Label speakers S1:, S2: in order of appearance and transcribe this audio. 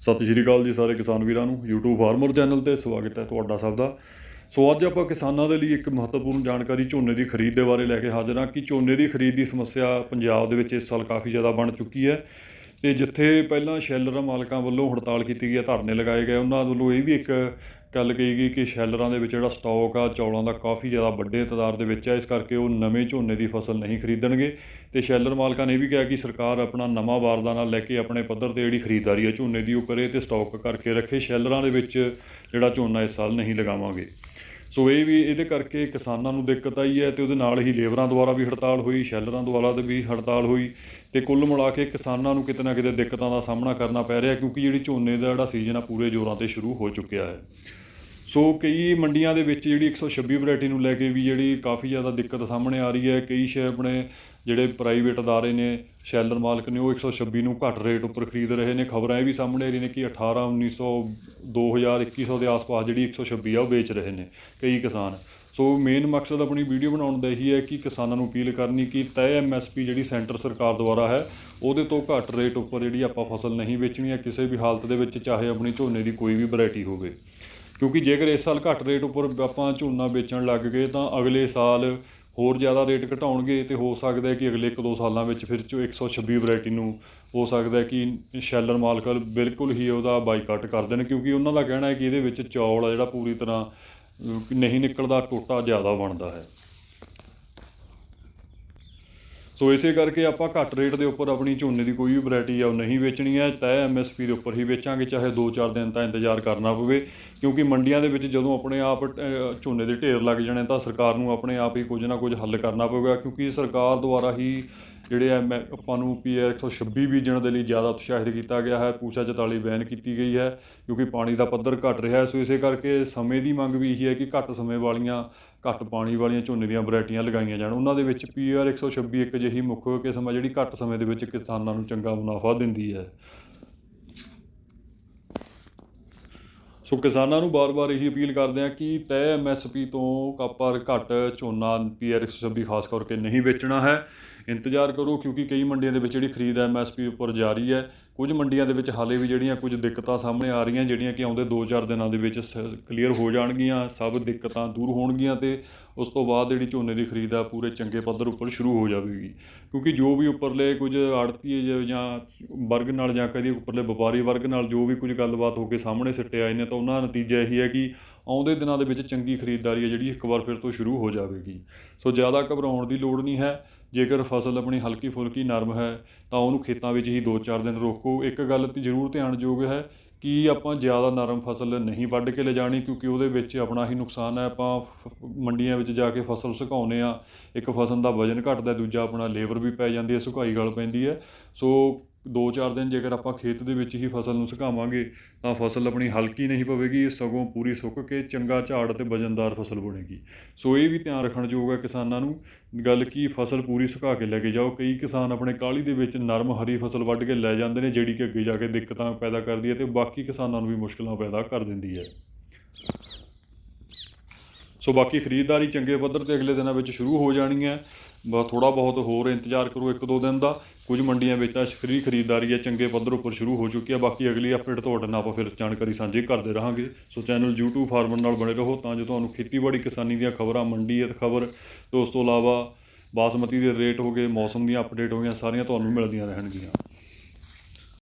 S1: ਸਤਿ ਸ਼੍ਰੀ ਅਕਾਲ ਜੀ ਸਾਰੇ ਕਿਸਾਨ ਵੀਰਾਂ ਨੂੰ, YouTube ਫਾਰਮਰ ਚੈਨਲ ਤੇ ਸਵਾਗਤ ਹੈ ਤੁਹਾਡਾ ਸਭ ਦਾ। ਸੋ ਅੱਜ ਆਪਾਂ ਕਿਸਾਨਾਂ ਦੇ ਲਈ ਇੱਕ ਮਹੱਤਵਪੂਰਨ ਜਾਣਕਾਰੀ ਝੋਨੇ ਦੀ ਖਰੀਦ ਦੇ ਬਾਰੇ ਲੈ ਕੇ ਹਾਜ਼ਰ ਹਾਂ ਕਿ ਝੋਨੇ ਦੀ ਖਰੀਦ ਦੀ ਸਮੱਸਿਆ ਪੰਜਾਬ ਦੇ ਵਿੱਚ ਇਸ ਸਾਲ ਕਾਫੀ ਜ਼ਿਆਦਾ ਬਣ ਚੁੱਕੀ ਹੈ ਤੇ ਜਿੱਥੇ ਪਹਿਲਾਂ ਸ਼ੈਲਰ ਮਾਲਕਾਂ ਵੱਲੋਂ ਹੜਤਾਲ ਕੀਤੀ ਗਈ ਹੈ, ਧਰਨੇ ਲਗਾਏ ਗਏ, ਉਹਨਾਂ ਵੱਲੋਂ ਇਹ ਵੀ ਇੱਕ ਗੱਲ ਕਹੀ ਗਈ ਕਿ ਸ਼ੈਲਰਾਂ ਦੇ ਵਿੱਚ ਜਿਹੜਾ ਸਟਾਕ ਆ, ਚੌਲਾਂ ਦਾ ਕਾਫੀ ਜ਼ਿਆਦਾ ਵੱਡੇ ਤਾਦਾਦ ਦੇ ਵਿੱਚ ਹੈ ਇਸ ਕਰਕੇ ਉਹ ਨਵੇਂ ਝੋਨੇ ਦੀ ਫਸਲ ਨਹੀਂ ਖਰੀਦਣਗੇ। ਤੇ ਸ਼ੈਲਰ ਮਾਲਕਾਂ ਨੇ ਇਹ ਵੀ ਕਿਹਾ ਕਿ ਸਰਕਾਰ ਆਪਣਾ ਨਵਾਂ ਬਾਰਦਾਨਾ ਲੈ ਕੇ ਆਪਣੇ ਪੱਧਰ ਤੇ ਜਿਹੜੀ ਖਰੀਦਦਾਰੀ ਹੈ ਝੋਨੇ ਦੀ, ਉਹ ਕਰੇ ਤੇ ਸਟਾਕ ਕਰਕੇ ਰੱਖੇ। ਸ਼ੈਲਰਾਂ ਦੇ ਵਿੱਚ ਜਿਹੜਾ ਝੋਨਾ ਇਸ ਸਾਲ ਨਹੀਂ ਲਗਾਵਾਂਗੇ। ਸੋ ਇਹ ਵੀ ਇਹਦੇ ਕਰਕੇ ਕਿਸਾਨਾਂ ਨੂੰ ਦਿੱਕਤ ਆਈ ਹੈ ਤੇ ਉਹਦੇ ਨਾਲ ਹੀ ਲੇਬਰਾਂ ਦੁਆਰਾ ਵੀ ਹੜਤਾਲ ਹੋਈ, ਸ਼ੈਲਰਾਂ ਦੁਆਰਾ ਤੇ ਵੀ ਹੜਤਾਲ ਹੋਈ ਤੇ ਕੁੱਲ ਮਿਲਾ ਕੇ ਕਿਸਾਨਾਂ ਨੂੰ ਕਿਤੇ ਨਾ ਕਿਤੇ ਦਿੱਕਤਾਂ ਦਾ ਸਾਹਮਣਾ ਕਰਨਾ ਪੈ ਰਿਹਾ ਕਿਉਂਕਿ ਜਿਹੜੀ ਝੋਨੇ ਦਾ ਜਿਹੜਾ ਸੀਜ਼ਨ ਆ, ਪੂਰੇ ਜ਼ੋਰਾਂ ਤੇ ਸ਼ੁਰੂ ਹੋ ਚੁੱਕਿਆ ਹੈ। ਸੋ ਕਈ ਮੰਡੀਆਂ ਦੇ ਵਿੱਚ ਜਿਹੜੀ 126 ਵੈਰਾਈਟੀ ਨੂੰ ਲੈ ਕੇ ਵੀ ਜਿਹੜੀ ਕਾਫੀ ਜ਼ਿਆਦਾ ਦਿੱਕਤ ਸਾਹਮਣੇ ਆ ਰਹੀ ਹੈ। ਕਈ ਸ਼ੇ ਆਪਣੇ ਜਿਹੜੇ ਪ੍ਰਾਈਵੇਟ ਅਦਾਰੇ ਨੇ, ਸ਼ੈਲਰ ਮਾਲਕ ਨੇ, ਉਹ 126 ਨੂੰ ਘੱਟ ਰੇਟ ਉੱਪਰ ਖਰੀਦ ਰਹੇ ਨੇ। ਖਬਰਾਂ ਇਹ ਵੀ ਸਾਹਮਣੇ ਆ ਰਹੀਆਂ ਨੇ ਕਿ 18 1900 2000 2100 ਦੇ ਆਸ-ਪਾਸ ਜਿਹੜੀ 126 ਆ, ਉਹ ਵੇਚ ਰਹੇ ਨੇ ਕਈ ਕਿਸਾਨ। ਸੋ ਮੇਨ ਮਕਸਦ ਆਪਣੀ ਵੀਡੀਓ ਬਣਾਉਣ ਦਾ ਇਹੀ ਹੈ ਕਿ ਕਿਸਾਨਾਂ ਨੂੰ ਅਪੀਲ ਕਰਨੀ ਕਿ ਤੈਅ ਐਮਐਸਪੀ ਜਿਹੜੀ ਸੈਂਟਰ ਸਰਕਾਰ ਦੁਆਰਾ ਹੈ, ਉਹਦੇ ਤੋਂ ਘੱਟ ਰੇਟ ਉੱਪਰ ਜਿਹੜੀ ਆਪਾਂ ਫਸਲ ਨਹੀਂ ਵੇਚਣੀ ਹੈ ਕਿਸੇ ਵੀ ਹਾਲਤ ਦੇ ਵਿੱਚ, ਚਾਹੇ ਆਪਣੀ ਝੋਨੇ ਦੀ ਕੋਈ ਵੀ ਵੈਰਾਈਟੀ ਹੋਵੇ। ਕਿਉਂਕਿ ਜੇਕਰ ਇਸ ਸਾਲ ਘੱਟ ਰੇਟ ਉੱਪਰ ਆਪਾਂ ਝੋਨਾ ਵੇਚਣ ਲੱਗ ਗਏ ਤਾਂ ਅਗਲੇ ਸਾਲ ਹੋਰ ਜ਼ਿਆਦਾ ਰੇਟ ਘਟਾਉਣਗੇ ਤੇ ਹੋ ਸਕਦਾ ਹੈ ਕਿ ਅਗਲੇ 1-2 ਸਾਲਾਂ ਵਿੱਚ ਫਿਰ ਚੋ 126 ਵੈਰਾਈਟੀ ਨੂੰ ਹੋ ਸਕਦਾ ਹੈ ਕਿ ਸ਼ੈਲਰ ਮਾਲਕ ਬਿਲਕੁਲ ਹੀ ਉਹਦਾ ਬਾਈਕਾਟ ਕਰ ਦੇਣ ਕਿਉਂਕਿ ਉਹਨਾਂ ਦਾ ਕਹਿਣਾ ਹੈ ਕਿ ਇਹਦੇ ਵਿੱਚ ਚੌਲ ਆ ਜਿਹੜਾ ਪੂਰੀ ਤਰ੍ਹਾਂ ਨਹੀਂ ਨਿਕਲਦਾ ਟੋਟਾ ਜ਼ਿਆਦਾ ਬਣਦਾ ਹੈ। ਸੋ ਇਸੇ ਕਰਕੇ ਆਪਾਂ ਘੱਟ ਰੇਟ ਦੇ ਉੱਪਰ ਆਪਣੀ ਝੋਨੇ ਦੀ ਕੋਈ ਵੀ ਵੈਰਾਈਟੀ ਆ ਉਹ ਨਹੀਂ ਵੇਚਣੀ ਹੈ। ਤੈਅ ਐਮਐਸਪੀ ਦੇ ਉੱਪਰ ਹੀ ਵੇਚਾਂਗੇ ਚਾਹੇ 2-4 ਦਿਨ ਤਾਂ ਇੰਤਜ਼ਾਰ ਕਰਨਾ ਪਵੇ। ਕਿਉਂਕਿ ਮੰਡੀਆਂ ਦੇ ਵਿੱਚ ਜਦੋਂ ਆਪਣੇ ਆਪ ਅਹ, ਝੋਨੇ ਦੇ ਢੇਰ ਲੱਗ ਜਾਣੇ ਤਾਂ ਸਰਕਾਰ ਨੂੰ ਆਪਣੇ ਆਪ ਹੀ ਕੁਝ ਨਾ ਕੁਝ ਹੱਲ ਕਰਨਾ ਪਵੇਗਾ ਕਿਉਂਕਿ ਸਰਕਾਰ ਦੁਆਰਾ ਹੀ ਜਿਹੜੇ ਐਮ ਆਪਾਂ ਨੂੰ ਪੀਆਰ 126 ਬੀਜਣ ਦੇ ਲਈ ਜ਼ਿਆਦਾ ਉਤਸ਼ਾਹਿਤ ਕੀਤਾ ਗਿਆ ਹੈ। ਪੂਸਾ 44 ਬੈਨ ਕੀਤੀ ਗਈ ਹੈ ਕਿਉਂਕਿ ਪਾਣੀ ਦਾ ਪੱਧਰ ਘਟ ਰਿਹਾ ਹੈ। ਸੋ ਇਸੇ ਕਰਕੇ ਸਮੇਂ ਦੀ ਮੰਗ ਵੀ ਇਹੀ ਹੈ ਕਿ ਘੱਟ ਸਮੇਂ ਵਾਲੀਆਂ ਘੱਟ ਪਾਣੀ ਵਾਲੀਆਂ ਝੋਨੇ ਦੀਆਂ ਵੈਰਾਈਟੀਆਂ ਲਗਾਈਆਂ ਜਾਣ। ਉਹਨਾਂ ਦੇ ਵਿੱਚ ਪੀਆਰ 126 ਇੱਕ ਜਿਹੀ ਮੁੱਖ ਕਿਸਮ ਹੈ ਜਿਹੜੀ ਘੱਟ ਸਮੇਂ ਦੇ ਵਿੱਚ ਕਿਸਾਨਾਂ ਨੂੰ ਚੰਗਾ ਮੁਨਾਫਾ ਦਿੰਦੀ ਹੈ। ਸੋ ਕਿਸਾਨਾਂ ਨੂੰ ਬਾਰ-ਬਾਰ ਇਹੀ ਅਪੀਲ ਕਰਦੇ ਆ ਕਿ ਤੈਅ ਐਮਐਸਪੀ ਤੋਂ ਕਾਪਰ ਘੱਟ ਝੋਨਾ ਪੀਆਰ 126 ਖਾਸ ਕਰਕੇ ਨਹੀਂ ਵੇਚਣਾ ਹੈ। ਇੰਤਜ਼ਾਰ ਕਰੋ ਕਿਉਂਕਿ ਕਈ ਮੰਡੀਆਂ ਦੇ ਵਿੱਚ ਜਿਹੜੀ ਖਰੀਦ ਐਮਐਸਪੀ ਉੱਪਰ ਜਾਰੀ ਹੈ। ਕੁਝ ਮੰਡੀਆਂ ਦੇ ਵਿੱਚ ਹਾਲੇ ਵੀ ਜਿਹੜੀਆਂ ਕੁਝ ਦਿੱਕਤਾਂ ਸਾਹਮਣੇ ਆ ਰਹੀਆਂ, ਜਿਹੜੀਆਂ ਕਿ ਆਉਂਦੇ 2-4 ਦਿਨਾਂ ਦੇ ਵਿੱਚ ਕਲੀਅਰ ਹੋ ਜਾਣਗੀਆਂ, ਸਭ ਦਿੱਕਤਾਂ ਦੂਰ ਹੋਣਗੀਆਂ ਤੇ ਉਸ ਤੋਂ ਬਾਅਦ ਜਿਹੜੀ ਝੋਨੇ ਦੀ ਖਰੀਦ ਆ ਪੂਰੇ ਚੰਗੇ ਪੱਧਰ ਉੱਪਰ ਸ਼ੁਰੂ ਹੋ ਜਾਵੇਗੀ। ਕਿਉਂਕਿ ਜੋ ਵੀ ਉੱਪਰਲੇ ਕੁਝ ਆੜਤੀ ਜਾਂ ਵਰਗ ਨਾਲ ਜਾਂ ਕਦੀ ਉੱਪਰਲੇ ਵਪਾਰੀ ਵਰਗ ਨਾਲ ਜੋ ਵੀ ਕੁਝ ਗੱਲਬਾਤ ਹੋ ਕੇ ਸਾਹਮਣੇ ਸਿੱਟੇ ਆਏ ਨੇ, ਤਾਂ ਉਹਨਾਂ ਦਾ ਨਤੀਜਾ ਇਹੀ ਹੈ ਕਿ ਆਉਂਦੇ ਦਿਨਾਂ ਦੇ ਵਿੱਚ ਚੰਗੀ ਖਰੀਦਦਾਰੀ ਹੈ ਜਿਹੜੀ ਇੱਕ ਵਾਰ ਫਿਰ ਤੋਂ ਸ਼ੁਰੂ ਹੋ ਜਾਵੇਗੀ। ਸੋ ਜ਼ਿਆਦਾ ਘਬਰਾਉਣ ਦੀ ਲੋੜ ਨਹੀਂ ਹੈ। ਜੇਕਰ ਫਸਲ ਆਪਣੀ ਹਲਕੀ ਫੁਲਕੀ ਨਰਮ ਹੈ, ਤਾਂ ਉਹਨੂੰ ਖੇਤਾਂ ਵਿੱਚ ਹੀ 2-4 ਦਿਨ ਰੋਕੋ। ਇੱਕ ਗੱਲ ਤੇ ਜ਼ਰੂਰ ਧਿਆਨਯੋਗ ਹੈ ਕਿ ਆਪਾਂ ਜ਼ਿਆਦਾ ਨਰਮ ਫਸਲ ਨਹੀਂ ਵੱਢ ਕੇ ਲਿਜਾਣੀ, ਕਿਉਂਕਿ ਉਹਦੇ ਵਿੱਚ ਆਪਣਾ ਹੀ ਨੁਕਸਾਨ ਹੈ। ਆਪਾਂ ਫ- ਮੰਡੀਆਂ ਵਿੱਚ ਜਾ ਕੇ ਫਸਲ ਸੁਕਾਉਂਦੇ ਆ ਇੱਕ ਫਸਲ ਦਾ ਵਜਨ ਘਟਦਾ ਦੂਜਾ ਆਪਣਾ ਲੇਬਰ ਵੀ ਪੈ ਜਾਂਦੀ ਹੈ, ਸੁਕਾਈ ਗਲ ਪੈਂਦੀ ਹੈ। ਸੋ 2-4 ਦਿਨ ਜੇਕਰ ਆਪਾਂ ਖੇਤ ਦੇ ਵਿੱਚ ਹੀ ਫਸਲ ਨੂੰ ਸੁਕਾਵਾਂਗੇ, ਤਾਂ ਫਸਲ ਆਪਣੀ ਹਲਕੀ ਨਹੀਂ ਪਵੇਗੀ, ਸਗੋਂ ਪੂਰੀ ਸੁੱਕ ਕੇ ਚੰਗਾ ਝਾੜ ਤੇ ਵਜਨਦਾਰ ਫਸਲ ਬਣੇਗੀ। ਸੋ ਇਹ ਵੀ ਧਿਆਨ ਰੱਖਣ ਯੋਗ ਹੈ ਕਿਸਾਨਾਂ ਨੂੰ, ਗੱਲ ਕੀ ਫਸਲ ਪੂਰੀ ਸੁਕਾ ਕੇ ਲੈ ਕੇ ਜਾਓ। ਕਈ ਕਿਸਾਨ ਆਪਣੇ ਕਾਲੀ ਦੇ ਵਿੱਚ ਨਰਮ ਹਰੀ ਫਸਲ ਵੱਢ ਕੇ ਲੈ ਜਾਂਦੇ ਨੇ, ਜਿਹੜੀ ਕਿ ਅੱਗੇ ਜਾ ਕੇ ਦਿੱਕਤਾਂ ਪੈਦਾ ਕਰਦੀ ਹੈ ਤੇ ਬਾਕੀ ਕਿਸਾਨਾਂ ਨੂੰ ਵੀ ਮੁਸ਼ਕਲਾਂ ਪੈਦਾ ਕਰ ਦਿੰਦੀ ਹੈ। ਸੋ ਬਾਕੀ ਖਰੀਦਦਾਰੀ ਚੰਗੇ ਪੱਧਰ ਤੇ ਅਗਲੇ ਦਿਨਾਂ ਵਿੱਚ ਸ਼ੁਰੂ ਹੋ ਜਾਣੀ ਹੈ। ਥੋੜਾ ਬਹੁਤ ਹੋਰ ਇੰਤਜ਼ਾਰ ਕਰੋ ਇੱਕ ਦੋ ਦਿਨ ਦਾ। ਕੁਝ ਮੰਡੀਆਂ ਵਿੱਚ ਤਾਂ ਫ੍ਰੀ ਖਰੀਦਦਾਰੀ ਹੈ ਚੰਗੇ ਪੱਧਰ ਉੱਪਰ ਸ਼ੁਰੂ ਹੋ ਚੁੱਕੀ ਹੈ ਬਾਕੀ ਅਗਲੀ ਅਪਡੇਟ ਤੁਹਾਡੇ ਨਾਲ ਆਪਾਂ ਫਿਰ ਜਾਣਕਾਰੀ ਸਾਂਝੀ ਕਰਦੇ ਰਹਾਂਗੇ। ਸੋ ਚੈਨਲ YouTube ਫਾਰਮਰ ਨਾਲ ਬਣੇ ਰਹੋ ਤਾਂ ਜੋ ਤੁਹਾਨੂੰ ਖੇਤੀਬਾੜੀ ਕਿਸਾਨੀ ਦੀਆਂ ਖਬਰਾਂ, ਮੰਡੀ ਅਤੇ ਖਬਰ, ਤੇ ਉਸ ਤੋਂ ਇਲਾਵਾ ਬਾਸਮਤੀ ਦੇ ਰੇਟ ਹੋ ਗਏ, ਮੌਸਮ ਦੀਆਂ ਅਪਡੇਟ ਹੋ ਗਈਆਂ, ਸਾਰੀਆਂ ਤੁਹਾਨੂੰ ਮਿਲਦੀਆਂ ਰਹਿਣਗੀਆਂ।